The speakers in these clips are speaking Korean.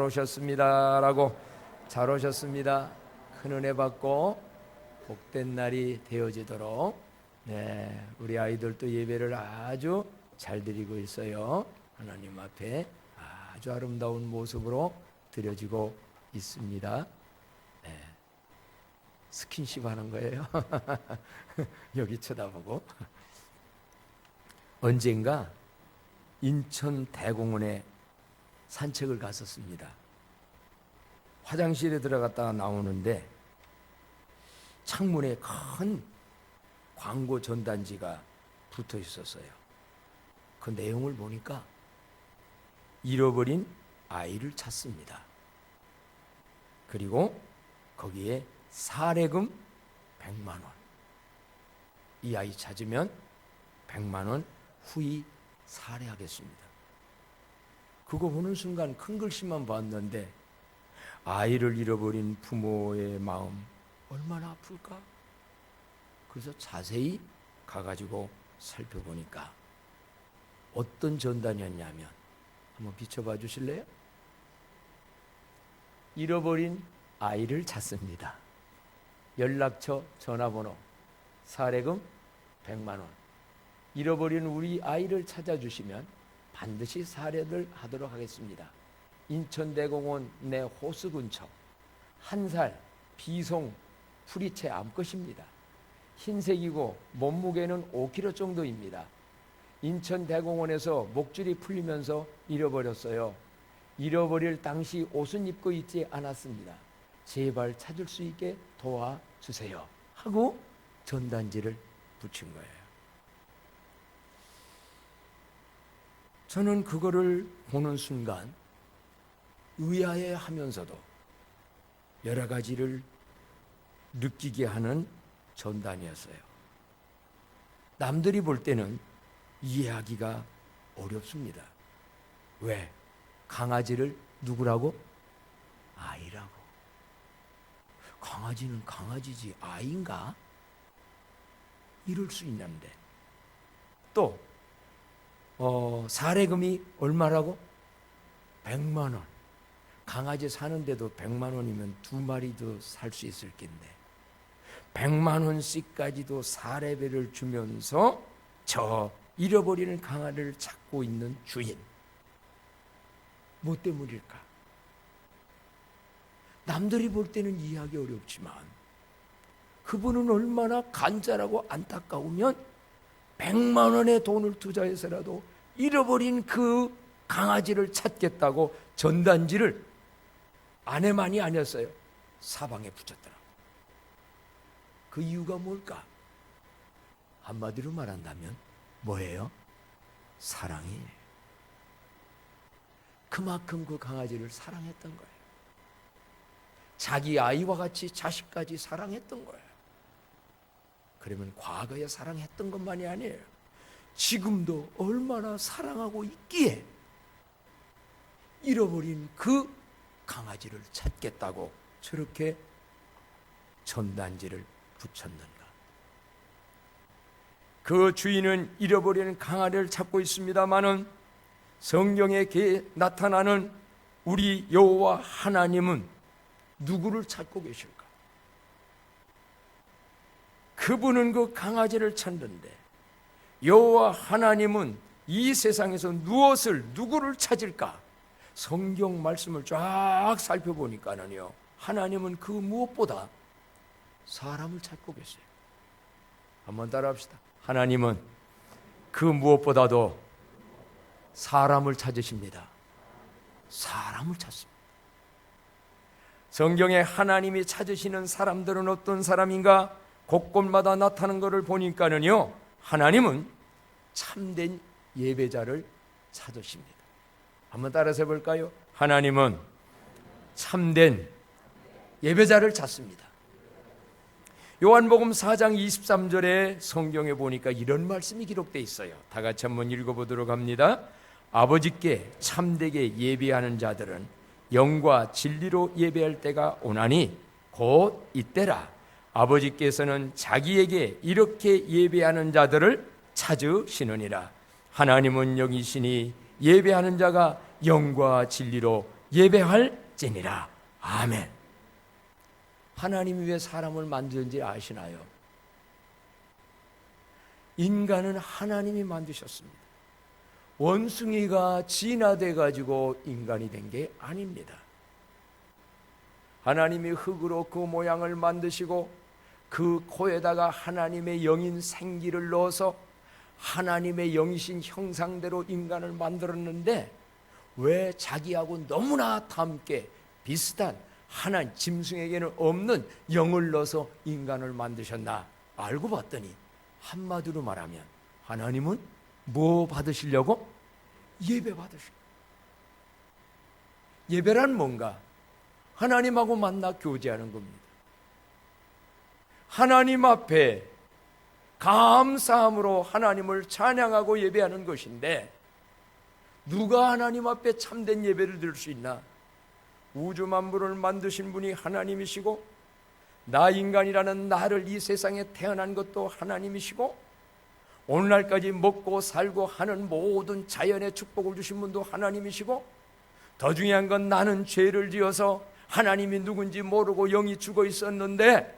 오셨습니다라고 잘 오셨습니다. 큰 은혜 받고 복된 날이 되어지도록 네, 우리 아이들도 예배를 아주 잘 드리고 있어요. 하나님 앞에 아주 아름다운 모습으로 드려지고 있습니다. 네. 스킨십 하는 거예요. 여기 쳐다보고 언젠가 인천 대공원에 산책을 갔었습니다. 화장실에 들어갔다가 나오는데 창문에 큰 광고 전단지가 붙어 있었어요. 그 내용을 보니까 잃어버린 아이를 찾습니다. 그리고 거기에 사례금 100만 원. 이 아이 찾으면 100만 원 후히 살해하겠습니다. 그거 보는 순간 큰 글씨만 봤는데 아이를 잃어버린 부모의 마음 얼마나 아플까? 그래서 자세히 가가지고 살펴보니까 어떤 전단이었냐면 한번 비춰봐 주실래요? 잃어버린 아이를 찾습니다. 연락처, 전화번호, 사례금 100만 원. 잃어버린 우리 아이를 찾아주시면 반드시 사례를 하도록 하겠습니다. 인천대공원 내 호수 근처 한살 비송 프리체 암컷입니다. 흰색이고 몸무게는 5kg 정도입니다. 인천대공원에서 목줄이 풀리면서 잃어버렸어요. 잃어버릴 당시 옷은 입고 있지 않았습니다. 제발 찾을 수 있게 도와주세요. 하고 전단지를 붙인 거예요. 저는 그거를 보는 순간 의아해 하면서도 여러 가지를 느끼게 하는 전단이었어요. 남들이 볼 때는 이해하기가 어렵습니다. 왜? 강아지를 누구라고? 아이라고. 강아지는 강아지지 아이인가? 이럴 수 있는데 또 어, 사례금이 얼마라고? 100만 원. 강아지 사는데도 100만 원이면 두 마리도 살 수 있을 텐데 100만 원씩까지도 사례비를 주면서 저 잃어버리는 강아지를 찾고 있는 주인. 뭐 때문일까? 남들이 볼 때는 이해하기 어렵지만 그분은 얼마나 간절하고 안타까우면 100만 원의 돈을 투자해서라도 잃어버린 그 강아지를 찾겠다고 전단지를 아내만이 아니었어요. 사방에 붙였더라고. 그 이유가 뭘까? 한마디로 말한다면 뭐예요? 사랑이에요. 그만큼 그 강아지를 사랑했던 거예요. 자기 아이와 같이 자식까지 사랑했던 거예요. 그러면 과거에 사랑했던 것만이 아니에요. 지금도 얼마나 사랑하고 있기에 잃어버린 그 강아지를 찾겠다고 저렇게 전단지를 붙였는가. 그 주인은 잃어버린 강아지를 찾고 있습니다마는 성경에 나타나는 우리 여호와 하나님은 누구를 찾고 계실까? 그분은 그 강아지를 찾는데 여호와 하나님은 이 세상에서 무엇을 누구를 찾을까? 성경 말씀을 쫙 살펴보니까는요. 하나님은 그 무엇보다 사람을 찾고 계세요. 한번 따라합시다. 하나님은 그 무엇보다도 사람을 찾으십니다. 사람을 찾습니다. 성경에 하나님이 찾으시는 사람들은 어떤 사람인가? 곳곳마다 나타나는 것을 보니까는요. 하나님은 참된 예배자를 찾으십니다. 한번 따라서 해볼까요? 하나님은 참된 예배자를 찾습니다. 요한복음 4장 23절에 성경에 보니까 이런 말씀이 기록되어 있어요. 다 같이 한번 읽어보도록 합니다. 아버지께 참되게 예배하는 자들은 영과 진리로 예배할 때가 오나니 곧 이때라. 아버지께서는 자기에게 이렇게 예배하는 자들을 찾으시느니라. 하나님은 영이시니 예배하는 자가 영과 진리로 예배할지니라. 아멘. 하나님이 왜 사람을 만드는지 아시나요? 인간은 하나님이 만드셨습니다. 원숭이가 진화돼 가지고 인간이 된 게 아닙니다. 하나님이 흙으로 그 모양을 만드시고 그 코에다가 하나님의 영인 생기를 넣어서 하나님의 영이신 형상대로 인간을 만들었는데 왜 자기하고 너무나 닮게 비슷한 하나님 짐승에게는 없는 영을 넣어서 인간을 만드셨나? 알고 봤더니 한마디로 말하면 하나님은 뭐 받으시려고? 예배 받으시고. 예배란 뭔가 하나님하고 만나 교제하는 겁니다. 하나님 앞에 감사함으로 하나님을 찬양하고 예배하는 것인데 누가 하나님 앞에 참된 예배를 드릴 수 있나? 우주 만물을 만드신 분이 하나님이시고 나 인간이라는 나를 이 세상에 태어난 것도 하나님이시고 오늘날까지 먹고 살고 하는 모든 자연의 축복을 주신 분도 하나님이시고 더 중요한 건 나는 죄를 지어서 하나님이 누군지 모르고 영이 죽어 있었는데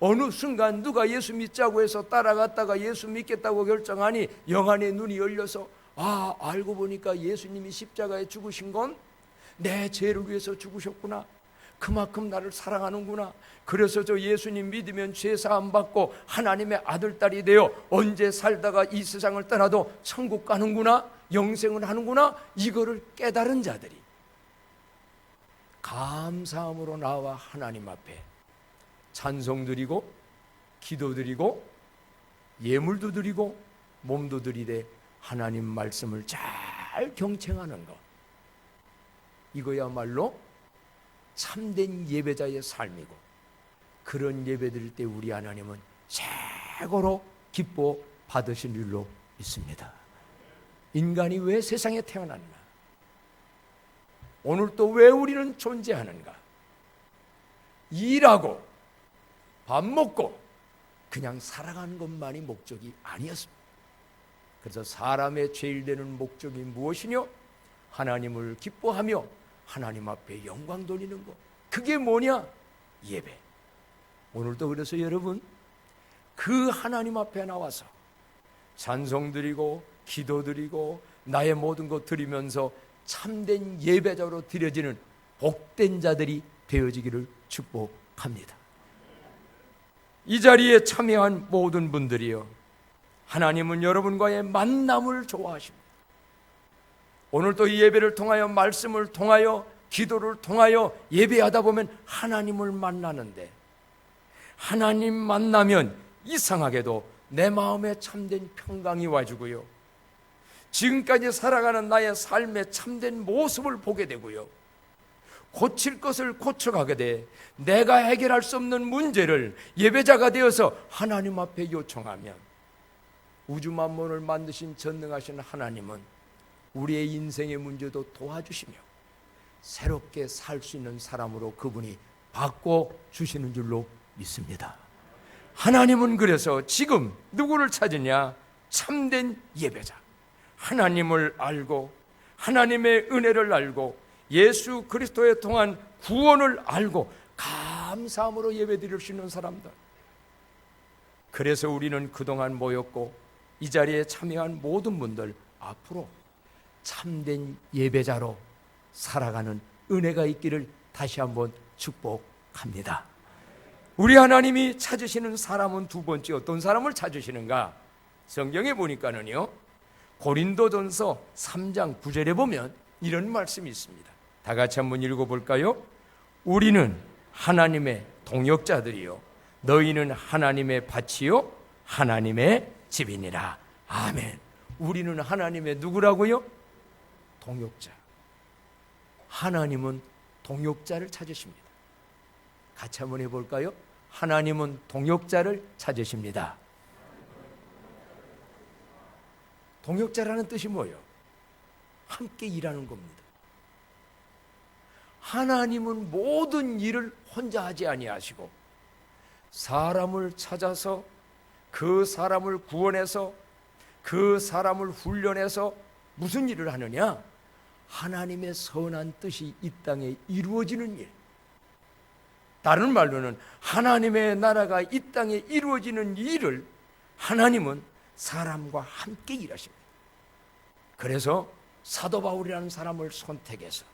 어느 순간 누가 예수 믿자고 해서 따라갔다가 예수 믿겠다고 결정하니 영안의 눈이 열려서 아 알고 보니까 예수님이 십자가에 죽으신 건 내 죄를 위해서 죽으셨구나. 그만큼 나를 사랑하는구나. 그래서 저 예수님 믿으면 죄 사함 받고 하나님의 아들 딸이 되어 언제 살다가 이 세상을 떠나도 천국 가는구나 영생을 하는구나 이거를 깨달은 자들이 감사함으로 나와 하나님 앞에 찬송 드리고 기도 드리고 예물도 드리고 몸도 드리되 하나님 말씀을 잘 경청하는 것 이거야말로 참된 예배자의 삶이고 그런 예배 드릴 때 우리 하나님은 최고로 기뻐 받으신 일로 있습니다. 인간이 왜 세상에 태어났나? 오늘 또 왜 우리는 존재하는가? 일하고 밥 먹고 그냥 살아가는 것만이 목적이 아니었습니다. 그래서 사람의 제일 되는 목적이 무엇이뇨? 하나님을 기뻐하며 하나님 앞에 영광 돌리는 것. 그게 뭐냐? 예배. 오늘도 그래서 여러분 그 하나님 앞에 나와서 찬송 드리고 기도 드리고 나의 모든 것 드리면서 참된 예배자로 드려지는 복된 자들이 되어지기를 축복합니다. 이 자리에 참여한 모든 분들이요. 하나님은 여러분과의 만남을 좋아하십니다. 오늘 또 이 예배를 통하여 말씀을 통하여 기도를 통하여 예배하다 보면 하나님을 만나는데 하나님 만나면 이상하게도 내 마음에 참된 평강이 와주고요. 지금까지 살아가는 나의 삶의 참된 모습을 보게 되고요. 고칠 것을 고쳐가게 돼 내가 해결할 수 없는 문제를 예배자가 되어서 하나님 앞에 요청하면 우주 만물을 만드신 전능하신 하나님은 우리의 인생의 문제도 도와주시며 새롭게 살 수 있는 사람으로 그분이 바꿔 주시는 줄로 믿습니다. 하나님은 그래서 지금 누구를 찾으냐? 참된 예배자. 하나님을 알고 하나님의 은혜를 알고 예수 그리스도에 통한 구원을 알고 감사함으로 예배드릴 수 있는 사람들. 그래서 우리는 그동안 모였고 이 자리에 참여한 모든 분들 앞으로 참된 예배자로 살아가는 은혜가 있기를 다시 한번 축복합니다. 우리 하나님이 찾으시는 사람은 두 번째 어떤 사람을 찾으시는가? 성경에 보니까는요. 고린도전서 3장 9절에 보면 이런 말씀이 있습니다. 다 같이 한번 읽어 볼까요? 우리는 하나님의 동역자들이요 너희는 하나님의 밭이요 하나님의 집이니라. 아멘. 우리는 하나님의 누구라고요? 동역자. 하나님은 동역자를 찾으십니다. 같이 한번 해볼까요? 하나님은 동역자를 찾으십니다. 동역자라는 뜻이 뭐예요? 함께 일하는 겁니다. 하나님은 모든 일을 혼자 하지 아니하시고 사람을 찾아서 그 사람을 구원해서 그 사람을 훈련해서 무슨 일을 하느냐? 하나님의 선한 뜻이 이 땅에 이루어지는 일. 다른 말로는 하나님의 나라가 이 땅에 이루어지는 일을 하나님은 사람과 함께 일하십니다. 그래서 사도 바울이라는 사람을 선택해서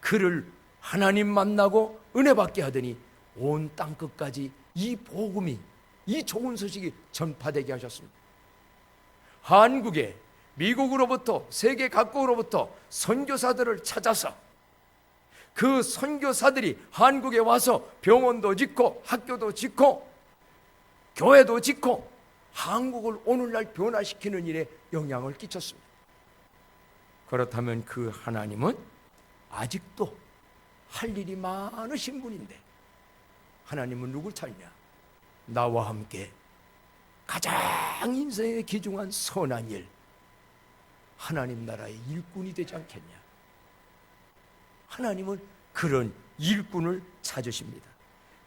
그를 하나님 만나고 은혜 받게 하더니 온 땅 끝까지 이 복음이 이 좋은 소식이 전파되게 하셨습니다. 한국에 미국으로부터 세계 각국으로부터 선교사들을 찾아서 그 선교사들이 한국에 와서 병원도 짓고 학교도 짓고 교회도 짓고 한국을 오늘날 변화시키는 일에 영향을 끼쳤습니다. 그렇다면 그 하나님은 아직도 할 일이 많으신 분인데 하나님은 누굴 찾냐? 나와 함께 가장 인생에 귀중한 선한 일 하나님 나라의 일꾼이 되지 않겠냐? 하나님은 그런 일꾼을 찾으십니다.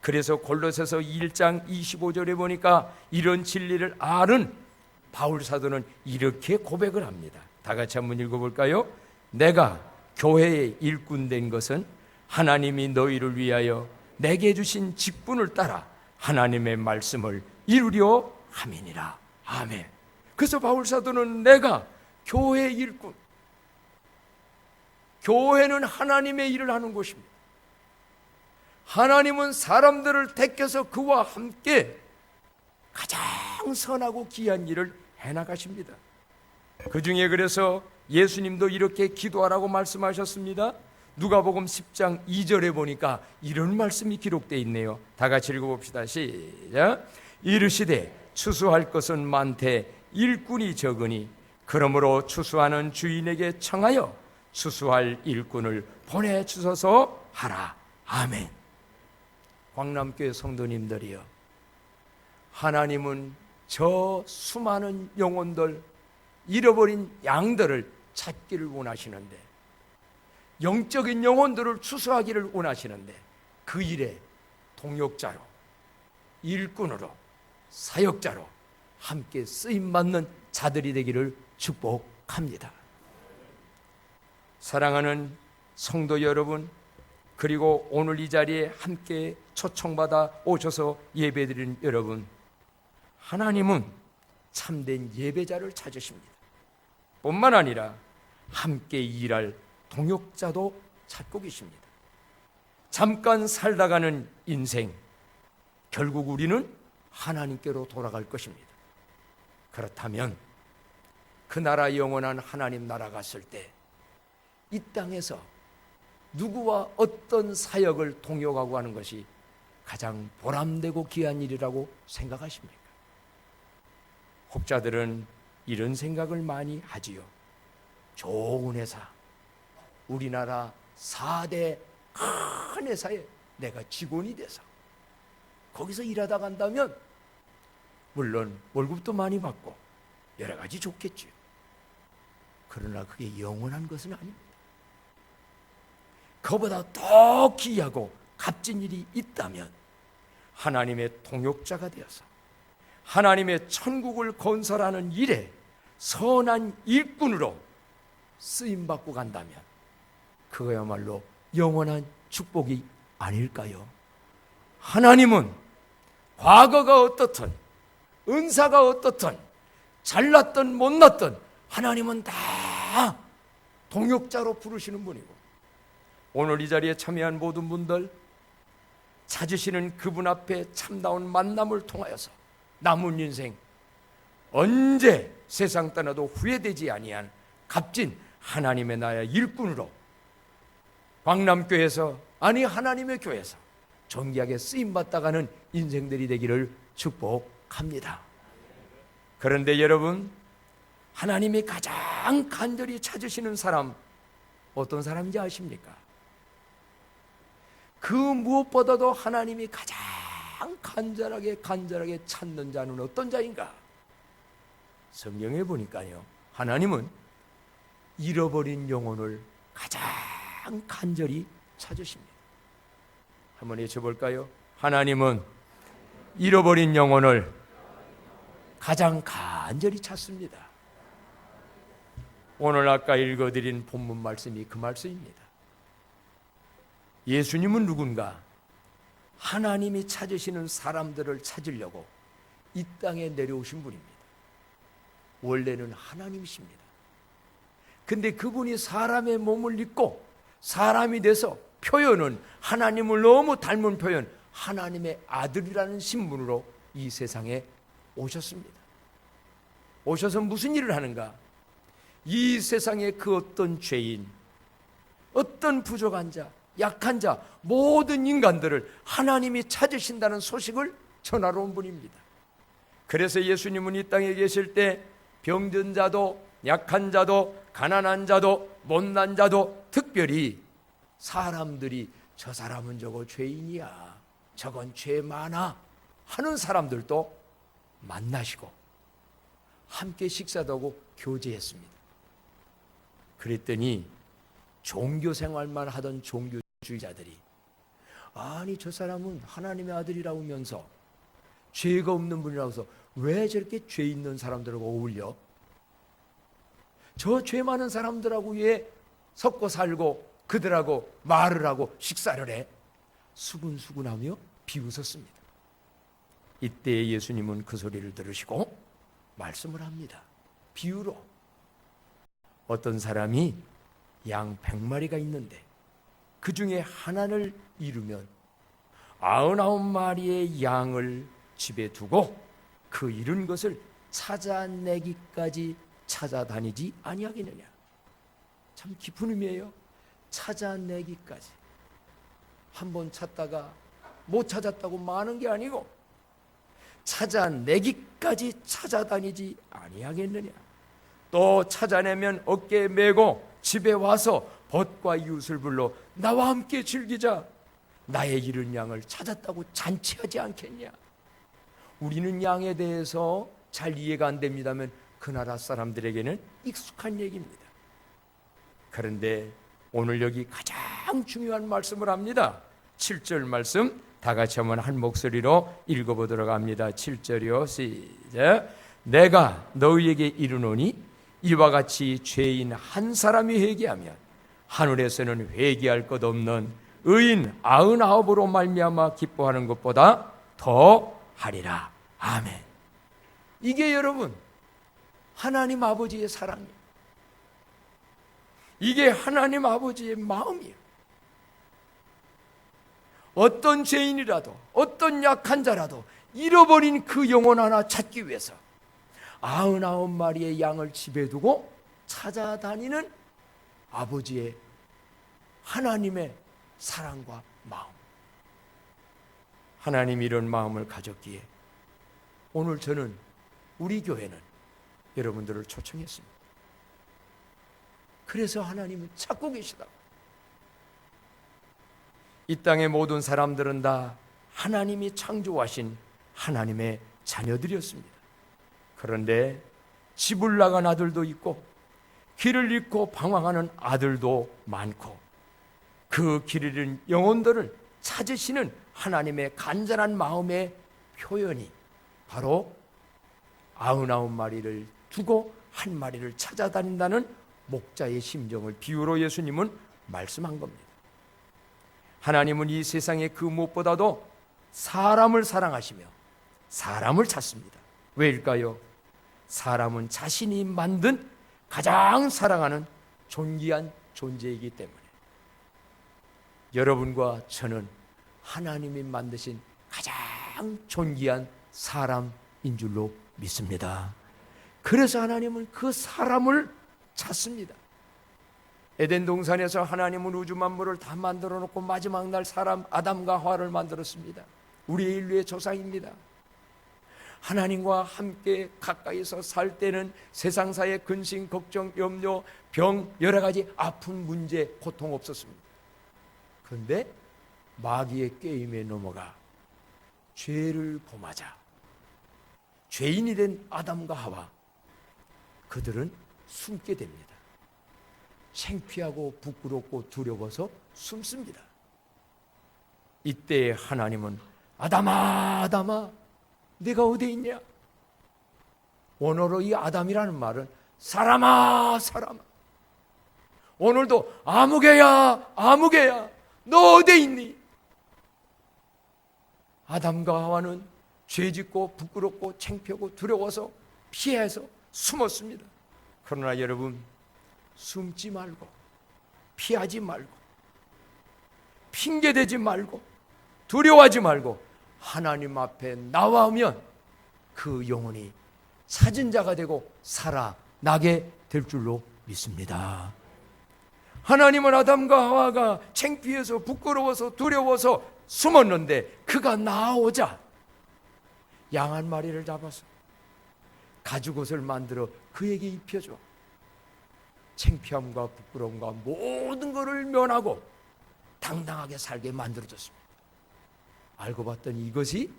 그래서 골로새서 1장 25절에 보니까 이런 진리를 아는 바울 사도는 이렇게 고백을 합니다. 다 같이 한번 읽어 볼까요? 내가 교회의 일꾼 된 것은 하나님이 너희를 위하여 내게 주신 직분을 따라 하나님의 말씀을 이루려 함이니라. 아멘. 그래서 바울 사도는 내가 교회의 일꾼 교회는 하나님의 일을 하는 곳입니다. 하나님은 사람들을 택해서 그와 함께 가장 선하고 귀한 일을 해나가십니다. 그 중에 그래서 예수님도 이렇게 기도하라고 말씀하셨습니다. 누가복음 10장 2절에 보니까 이런 말씀이 기록되어 있네요. 다 같이 읽어봅시다. 시작. 이르시되 추수할 것은 많되 일꾼이 적으니 그러므로 추수하는 주인에게 청하여 추수할 일꾼을 보내 주소서 하라. 아멘. 광남교회 성도님들이여. 하나님은 저 수많은 영혼들 잃어버린 양들을 찾기를 원하시는데 영적인 영혼들을 추수하기를 원하시는데 그 일에 동역자로 일꾼으로 사역자로 함께 쓰임 받는 자들이 되기를 축복합니다. 사랑하는 성도 여러분, 그리고 오늘 이 자리에 함께 초청받아 오셔서 예배드리는 여러분, 하나님은 참된 예배자를 찾으십니다. 뿐만 아니라 함께 일할 동역자도 찾고 계십니다. 잠깐 살다가는 인생, 결국 우리는 하나님께로 돌아갈 것입니다. 그렇다면 그 나라 영원한 하나님 나라 갔을 때 이 땅에서 누구와 어떤 사역을 동역하고 하는 것이 가장 보람되고 귀한 일이라고 생각하십니까? 혹자들은 이런 생각을 많이 하지요. 좋은 회사, 우리나라 4대 큰 회사에 내가 직원이 돼서 거기서 일하다 간다면 물론 월급도 많이 받고 여러 가지 좋겠죠. 그러나 그게 영원한 것은 아닙니다. 그보다 더 귀하고 값진 일이 있다면 하나님의 동역자가 되어서 하나님의 천국을 건설하는 일에 선한 일꾼으로 쓰임 받고 간다면 그거야말로 영원한 축복이 아닐까요? 하나님은 과거가 어떻든 은사가 어떻든 잘났든 못났든 하나님은 다 동역자로 부르시는 분이고 오늘 이 자리에 참여한 모든 분들 찾으시는 그분 앞에 참다운 만남을 통하여서 남은 인생 언제 세상 떠나도 후회되지 아니한 값진 하나님의 나라 일꾼으로 광남교회에서 아니 하나님의 교회에서 정기하게 쓰임 받다가는 인생들이 되기를 축복합니다. 그런데 여러분 하나님이 가장 간절히 찾으시는 사람 어떤 사람인지 아십니까? 그 무엇보다도 하나님이 가장 간절하게 간절하게 찾는 자는 어떤 자인가? 성경에 보니까요. 하나님은 잃어버린 영혼을 가장 간절히 찾으십니다. 한번 외쳐볼까요? 하나님은 잃어버린 영혼을 가장 간절히 찾습니다. 오늘 아까 읽어드린 본문 말씀이 그 말씀입니다. 예수님은 누군가? 하나님이 찾으시는 사람들을 찾으려고 이 땅에 내려오신 분입니다. 원래는 하나님이십니다. 근데 그분이 사람의 몸을 입고 사람이 돼서 표현은 하나님을 너무 닮은 표현, 하나님의 아들이라는 신분으로 이 세상에 오셨습니다. 오셔서 무슨 일을 하는가? 이 세상의 그 어떤 죄인, 어떤 부족한 자, 약한 자, 모든 인간들을 하나님이 찾으신다는 소식을 전하러 온 분입니다. 그래서 예수님은 이 땅에 계실 때 병든 자도, 약한 자도, 가난한 자도, 못난 자도, 특별히 사람들이 저 사람은 저거 죄인이야. 저건 죄 많아. 하는 사람들도 만나시고 함께 식사도 하고 교제했습니다. 그랬더니 종교 생활만 하던 종교 주의자들이 아니 저 사람은 하나님의 아들이라고 하면서 죄가 없는 분이라고 해서 왜 저렇게 죄 있는 사람들하고 어울려? 저 죄 많은 사람들하고 왜 섞고 살고 그들하고 말을 하고 식사를 해? 수근수근하며 비웃었습니다. 이때 예수님은 그 소리를 들으시고 말씀을 합니다. 비유로 어떤 사람이 양 백마리가 있는데 그 중에 하나를 잃으면 아흔아홉 마리의 양을 집에 두고 그 잃은 것을 찾아내기까지 찾아다니지 아니하겠느냐. 참 깊은 의미예요. 찾아내기까지. 한 번 찾다가 못 찾았다고 많은 게 아니고 찾아내기까지 찾아다니지 아니하겠느냐. 또 찾아내면 어깨에 메고 집에 와서 벗과 이웃을 불러 나와 함께 즐기자. 나의 잃은 양을 찾았다고 잔치하지 않겠냐. 우리는 양에 대해서 잘 이해가 안 됩니다면 그 나라 사람들에게는 익숙한 얘기입니다. 그런데 오늘 여기 가장 중요한 말씀을 합니다. 7절 말씀 다 같이 한번 한 목소리로 읽어보도록 합니다. 7절이요. 시작. 내가 너희에게 이르노니 이와 같이 죄인 한 사람이 회개하면 하늘에서는 회개할 것 없는 의인 아흔아홉으로 말미암아 기뻐하는 것보다 더 하리라. 아멘. 이게 여러분 하나님 아버지의 사랑이에요. 이게 하나님 아버지의 마음이에요. 어떤 죄인이라도 어떤 약한 자라도 잃어버린 그 영혼 하나 찾기 위해서 아흔아홉 마리의 양을 집에 두고 찾아다니는 아버지의 하나님의 사랑과 마음. 하나님 이런 마음을 가졌기에 오늘 저는 우리 교회는 여러분들을 초청했습니다. 그래서 하나님은 찾고 계시다. 이 땅의 모든 사람들은 다 하나님이 창조하신 하나님의 자녀들이었습니다. 그런데 집을 나간 아들도 있고 길을 잃고 방황하는 아들도 많고 그 길을 잃은 영혼들을 찾으시는 하나님의 간절한 마음의 표현이 바로 아흔아홉 마리를 두고 한 마리를 찾아다닌다는 목자의 심정을 비유로 예수님은 말씀한 겁니다. 하나님은 이 세상에 그 무엇보다도 사람을 사랑하시며 사람을 찾습니다. 왜일까요? 사람은 자신이 만든 가장 사랑하는 존귀한 존재이기 때문에 여러분과 저는 하나님이 만드신 가장 존귀한 사람인 줄로 믿습니다. 그래서 하나님은 그 사람을 찾습니다. 에덴 동산에서 하나님은 우주 만물을 다 만들어 놓고 마지막 날 사람 아담과 하와를 만들었습니다. 우리 인류의 조상입니다. 하나님과 함께 가까이서 살 때는 세상사의 근심, 걱정, 염려, 병, 여러 가지 아픈 문제, 고통 없었습니다. 그런데 마귀의 게임에 넘어가 죄를 범하자 죄인이 된 아담과 하와 그들은 숨게 됩니다. 창피하고 부끄럽고 두려워서 숨습니다. 이때 하나님은 아담아 아담아 네가 어디 있냐? 원어로 이 아담이라는 말은 사람아 사람아 오늘도 아무개야, 아무개야, 너 어디 있니? 아담과 하와는 죄짓고 부끄럽고 창피하고 두려워서 피해서 숨었습니다. 그러나 여러분 숨지 말고 피하지 말고 핑계대지 말고 두려워하지 말고 하나님 앞에 나와오면 그 영혼이 찾은 자가 되고 살아나게 될 줄로 믿습니다. 하나님은 아담과 하와가 창피해서 부끄러워서 두려워서 숨었는데 그가 나오자 양 한 마리를 잡아서 가죽옷을 만들어 그에게 입혀줘. 창피함과 부끄러움과 모든 것을 면하고 당당하게 살게 만들어줬습니다. 알고 봤더니 이것이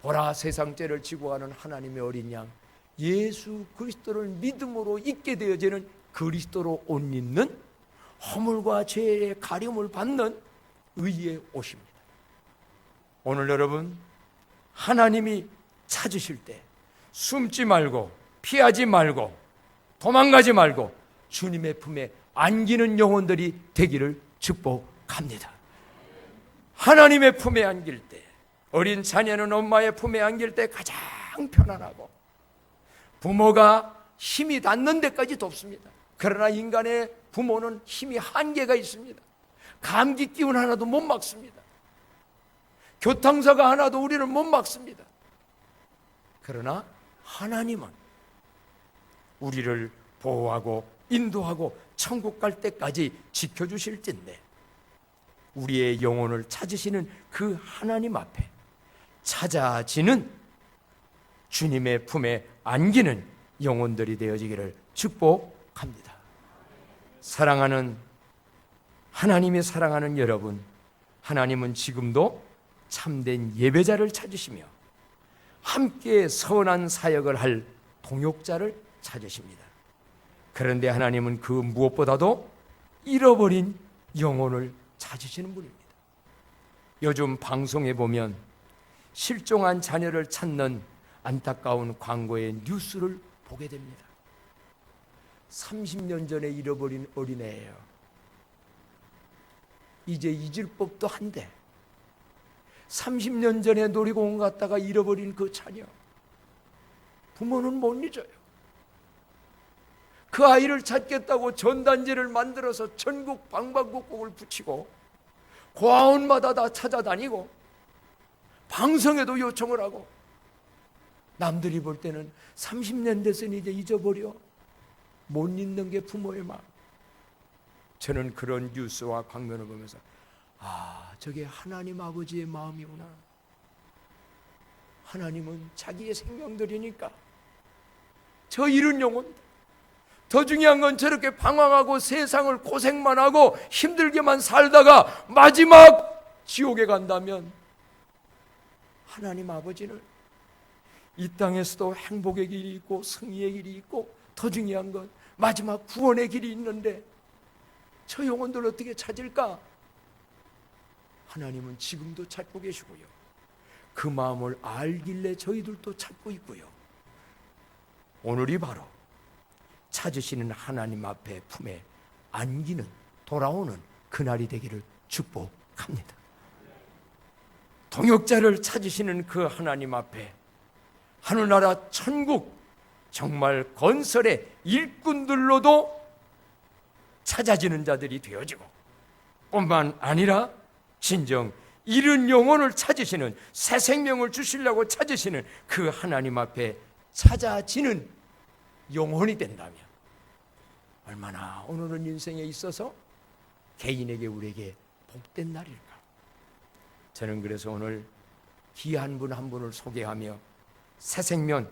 보라 세상 죄를 지고 가는 하나님의 어린 양 예수 그리스도를 믿음으로 있게 되어지는 그리스도로 옷 입는 허물과 죄의 가림을 받는 의의 옷입니다. 오늘 여러분 하나님이 찾으실 때 숨지 말고 피하지 말고 도망가지 말고 주님의 품에 안기는 영혼들이 되기를 축복합니다. 하나님의 품에 안길 때 어린 자녀는 엄마의 품에 안길 때 가장 편안하고 부모가 힘이 닿는 데까지 돕습니다. 그러나 인간의 부모는 힘이 한계가 있습니다. 감기 기운 하나도 못 막습니다. 교통사가 하나도 우리를 못 막습니다. 그러나 하나님은 우리를 보호하고 인도하고 천국 갈 때까지 지켜주실 텐데 우리의 영혼을 찾으시는 그 하나님 앞에 찾아지는 주님의 품에 안기는 영혼들이 되어지기를 축복합니다. 사랑하는 하나님이 사랑하는 여러분, 하나님은 지금도 참된 예배자를 찾으시며 함께 선한 사역을 할 동역자를 찾으십니다. 그런데 하나님은 그 무엇보다도 잃어버린 영혼을 찾으시는 분입니다. 요즘 방송에 보면 실종한 자녀를 찾는 안타까운 광고의 뉴스를 보게 됩니다. 30년 전에 잃어버린 어린애예요. 이제 잊을 법도 한데 30년 전에 놀이공원 갔다가 잃어버린 그 자녀 부모는 못 잊어요. 그 아이를 찾겠다고 전단지를 만들어서 전국 방방곡곡을 붙이고 고아원마다 다 찾아다니고 방송에도 요청을 하고 남들이 볼 때는 30년 됐으니 이제 잊어버려 못 잊는 게 부모의 마음. 저는 그런 뉴스와 광면을 보면서 아 저게 하나님 아버지의 마음이구나. 하나님은 자기의 생명들이니까 저 이른 영혼 더 중요한 건 저렇게 방황하고 세상을 고생만 하고 힘들게만 살다가 마지막 지옥에 간다면 하나님 아버지는 이 땅에서도 행복의 길이 있고 승리의 길이 있고 더 중요한 건 마지막 구원의 길이 있는데 저 영혼들 어떻게 찾을까? 하나님은 지금도 찾고 계시고요. 그 마음을 알길래 저희들도 찾고 있고요. 오늘이 바로 찾으시는 하나님 앞에 품에 안기는 돌아오는 그날이 되기를 축복합니다. 동역자를 찾으시는 그 하나님 앞에 하늘나라 천국 정말 건설의 일꾼들로도 찾아지는 자들이 되어지고 뿐만 아니라 진정 잃은 영혼을 찾으시는 새 생명을 주시려고 찾으시는 그 하나님 앞에 찾아지는 영혼이 된다면 얼마나 오늘은 인생에 있어서 개인에게 우리에게 복된 날일까? 저는 그래서 오늘 귀한 분 한 분을 소개하며 새 생명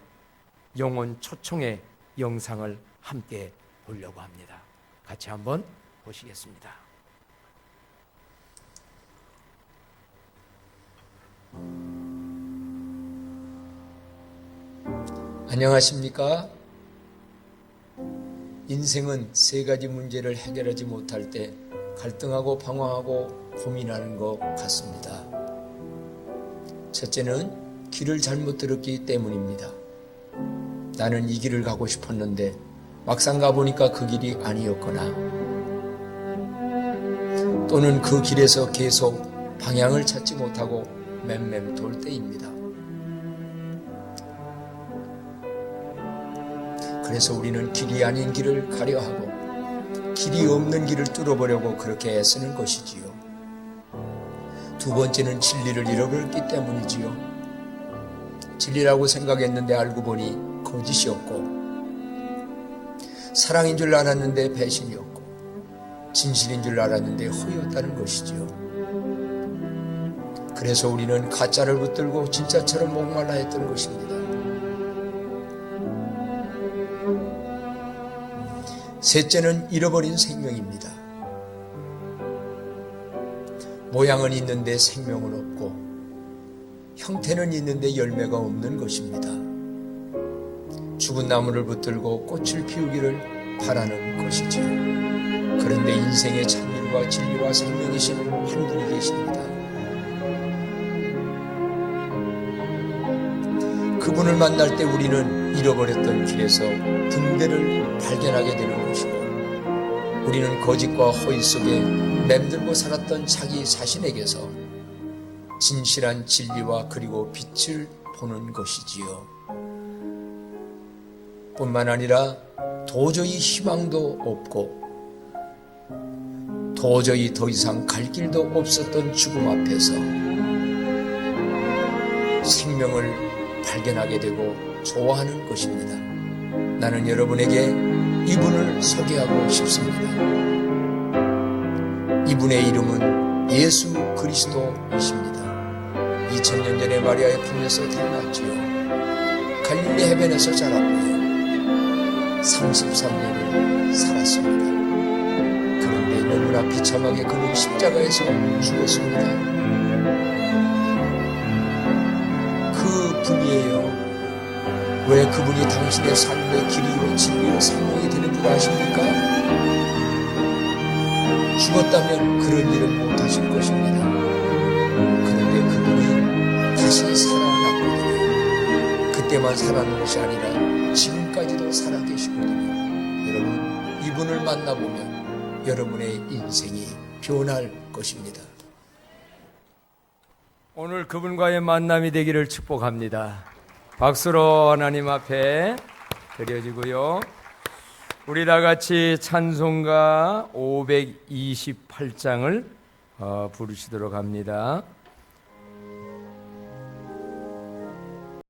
영혼 초청의 영상을 함께 보려고 합니다. 같이 한번 보시겠습니다. 안녕하십니까? 인생은 세 가지 문제를 해결하지 못할 때 갈등하고 방황하고 고민하는 것 같습니다. 첫째는 길을 잘못 들었기 때문입니다. 나는 이 길을 가고 싶었는데 막상 가보니까 그 길이 아니었거나 또는 그 길에서 계속 방향을 찾지 못하고 맴맴 돌 때입니다. 그래서 우리는 길이 아닌 길을 가려 하고 길이 없는 길을 뚫어보려고 그렇게 애쓰는 것이지요. 두 번째는 진리를 잃어버렸기 때문이지요. 진리라고 생각했는데 알고 보니 거짓이었고 사랑인 줄 알았는데 배신이었고 진실인 줄 알았는데 허였다는 것이지요. 그래서 우리는 가짜를 붙들고 진짜처럼 목말라 했던 것입니다. 셋째는 잃어버린 생명입니다. 모양은 있는데 생명은 없고 형태는 있는데 열매가 없는 것입니다. 죽은 나무를 붙들고 꽃을 피우기를 바라는 것이지요. 그런데 인생의 참일과 진리와 생명이신 한 분이 계십니다. 그분을 만날 때 우리는 잃어버렸던 길에서 등대를 발견하게 되는 것이고 우리는 거짓과 허위 속에 맴들고 살았던 자기 자신에게서 진실한 진리와 그리고 빛을 보는 것이지요. 뿐만 아니라 도저히 희망도 없고 도저히 더 이상 갈 길도 없었던 죽음 앞에서 생명을 발견하게 되고 좋아하는 것입니다. 나는 여러분에게 이분을 소개하고 싶습니다. 이분의 이름은 예수 그리스도이십니다. 2000년 전에 마리아의 품에서 태어났지요. 갈릴리 해변에서 자랐고요. 33년을 살았습니다. 그런데 너무나 비참하게 그는 십자가에서 죽었습니다. 그 분이에요. 왜 그분이 당신의 삶의 길이요 진리요 생명이 되는 줄 아십니까? 죽었다면 그런 일은 못하실 것입니다. 그런데 그분이 다시 살아났거든요. 그때만 살아난 것이 아니라 지금까지도 살아계시거든요. 여러분, 이분을 만나보면 여러분의 인생이 변할 것입니다. 오늘 그분과의 만남이 되기를 축복합니다. 박수로 하나님 앞에 드려지고요. 우리 다 같이 찬송가 528장을 어, 부르시도록 합니다.